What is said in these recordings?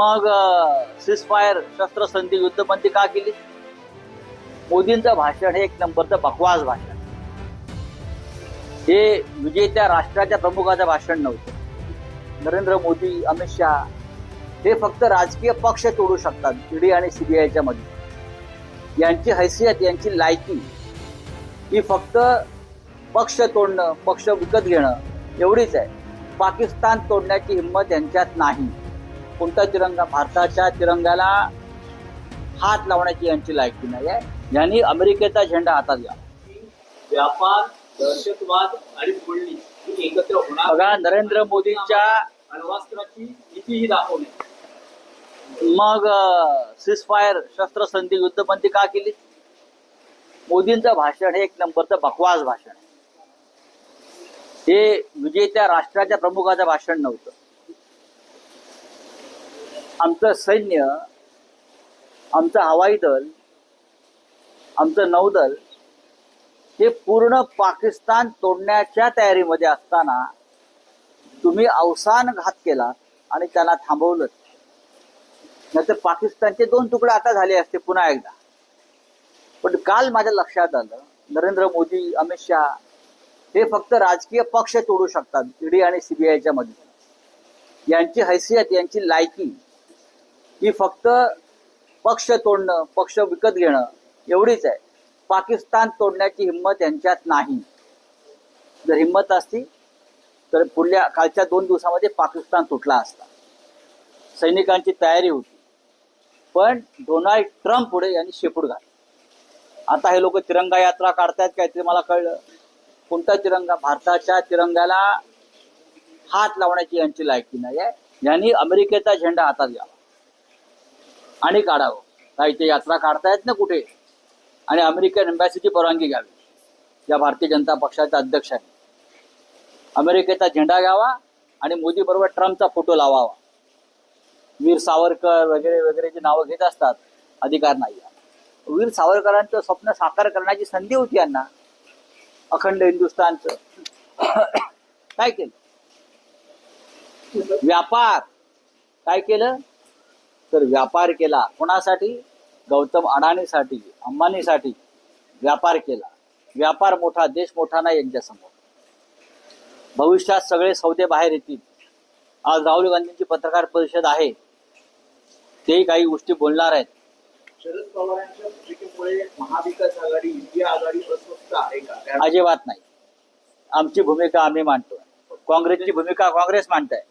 मग सिसफायर शस्त्रसंधी युद्धबंदी का केली? मोदींचं भाषण हे एक नंबरचं बकवास भाषण. हे विजेत्या राष्ट्राच्या प्रमुखाचं भाषण नव्हतं. नरेंद्र मोदी अमित शहा हे फक्त राजकीय पक्ष तोडू शकतात ईडी आणि सीबीआयच्या मध्ये. यांची हैसियत यांची लायकी ही फक्त पक्ष तोडणं पक्ष विकत घेणं एवढीच आहे. पाकिस्तान तोडण्याची हिंमत यांच्यात नाही. कोणता तिरंगा? भारताच्या तिरंगाला हात लावण्याची यांची लायकी नाही आहे यांनी अमेरिकेचा झेंडा हातात घ्या. व्यापार दहशतवाद आणि एकत्र होणार बघा नरेंद्र मोदींच्या अण्वस्त्राची नीतीही दाखवणे मग सिसफायर शस्त्रसंधी युद्धबंदी का केली? मोदींचं भाषण हे एक नंबरचं बकवास भाषण आहे. हे विजेत्या राष्ट्राच्या प्रमुखाचं भाषण नव्हतं. आमचं सैन्य आमचं हवाई दल आमचं नौदल हे पूर्ण पाकिस्तान तोडण्याच्या तयारीमध्ये असताना तुम्ही अवसान घात केला आणि त्याला थांबवलं. नाही तर पाकिस्तानचे दोन तुकडे आता झाले असते पुन्हा एकदा. पण काल माझ्या लक्षात आलं नरेंद्र मोदी अमित शहा हे फक्त राजकीय पक्ष तोडू शकतात ईडी आणि सीबीआयच्या मध्ये यांची हैसियत यांची लायकी ही फक्त पक्ष तोडणं पक्ष विकत घेणं एवढीच आहे. पाकिस्तान तोडण्याची हिंमत यांच्यात नाही. जर हिंमत असती तर पुढल्या कालच्या दोन दिवसामध्ये पाकिस्तान तुटला असता. सैनिकांची तयारी होती. पण डोनाल्ड ट्रम्प पुढे यांनी शेपूट घातली. आता हे लोक तिरंगा यात्रा काढतायत काय ते मला कळलं. कोणता तिरंगा? भारताच्या तिरंगाला हात लावण्याची यांची लायकी नाही आहे यांनी अमेरिकेचा झेंडा हातात घ्यावा. आणि काढावं. काही ते यात्रा काढतायत ना कुठे. आणि अमेरिकन एम्बॅसीची परवानगी घ्यावी. या भारतीय जनता पक्षाचे अध्यक्ष आहे अमेरिकेचा झेंडा घ्यावा आणि मोदी बरोबर ट्रम्पचा फोटो लावावा. वीर सावरकर वगैरे वगैरे जी नावं घेत असतात अधिकार नाही वीर सावरकरांचं स्वप्न साकार करण्याची संधी होती यांना. अखंड हिंदुस्थानचं. काय केलं? व्यापार. काय केलं? तर व्यापार केला. कोणासाठी? गौतम अडाणीसाठी अंबानीसाठी व्यापार केला. व्यापार मोठा देश मोठा नाही यांच्यासमोर. भविष्यात सगळे सौदे बाहेर येतील. आज राहुल गांधींची पत्रकार परिषद आहे. तेही काही गोष्टी बोलणार आहेत. शरद पवारांच्या भूमिकेमुळे महाविकास आघाडी इंडिया आघाडी अस्वस्थ आहे का? अजिबात नाही. आमची भूमिका आम्ही मांडतो काँग्रेसची भूमिका काँग्रेस मांडत आहे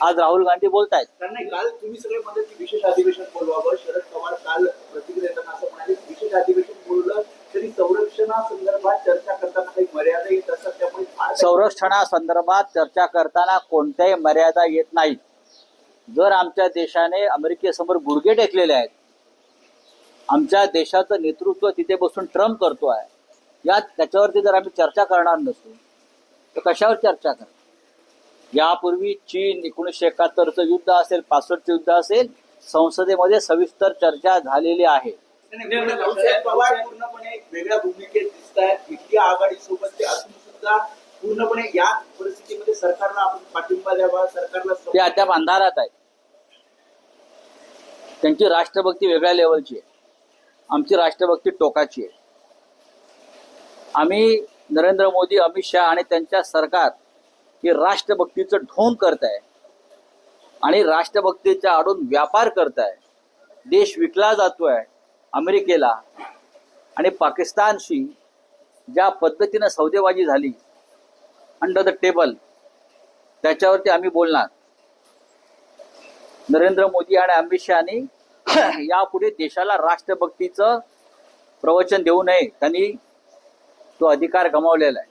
आज राहुल गांधी बोलतायत. कारण नाही काल तुम्ही सगळे की विशेष अधिवेशन बोलवावं. शरद पवार काल प्रतिक्रिया देताना असं म्हणाले. विशेष अधिवेशन बोललं तरी संरक्षणासंदर्भात चर्चा करताना काही मर्यादा येत असतात त्यामुळे फार काही- संरक्षणासंदर्भात चर्चा करताना कोणत्याही मर्यादा येत नाहीत. जर आमच्या देशाने अमेरिकेसमोर गुडघे टेकलेले आहेत आमच्या देशाचं नेतृत्व तिथे बसून ट्रम्प करतो आहे यात त्याच्यावरती जर आम्ही चर्चा करणार नसू तर कशावर चर्चा करणार? यापूर्वी चीन एकोणीसशे एकाहत्तरचं युद्ध असेल पासष्टचं युद्ध असेल संसदेमध्ये सविस्तर चर्चा झालेली आहे. पवार पूर्णपणे एक वेगळ्या भूमिकेत दिसत आहेत. इंडिया आघाडी सोबत ते असून सुद्धा पूर्णपणे या परिस्थितीमध्ये सरकारला आपण पाठिंबा द्यावा सरकारला ते अद्याप अंधारात आहेत. त्यांची राष्ट्रभक्ती वेगळ्या लेवलची आहे. आमची राष्ट्रभक्ती टोकाची आहे. आम्ही नरेंद्र मोदी अमित शहा आणि त्यांच्या सरकार की राष्ट्रभक्तीचं ढोंग करताय. आणि राष्ट्रभक्तीच्या आडून व्यापार करताय. देश विकला जातोय अमेरिकेला. आणि पाकिस्तानशी ज्या पद्धतीनं सौदेबाजी झाली अंडर द टेबल त्याच्यावरती आम्ही बोलणार. नरेंद्र मोदी आणि अमित शहानी यापुढे देशाला राष्ट्रभक्तीचं प्रवचन देऊ नये. त्यांनी तो अधिकार गमावलेला आहे.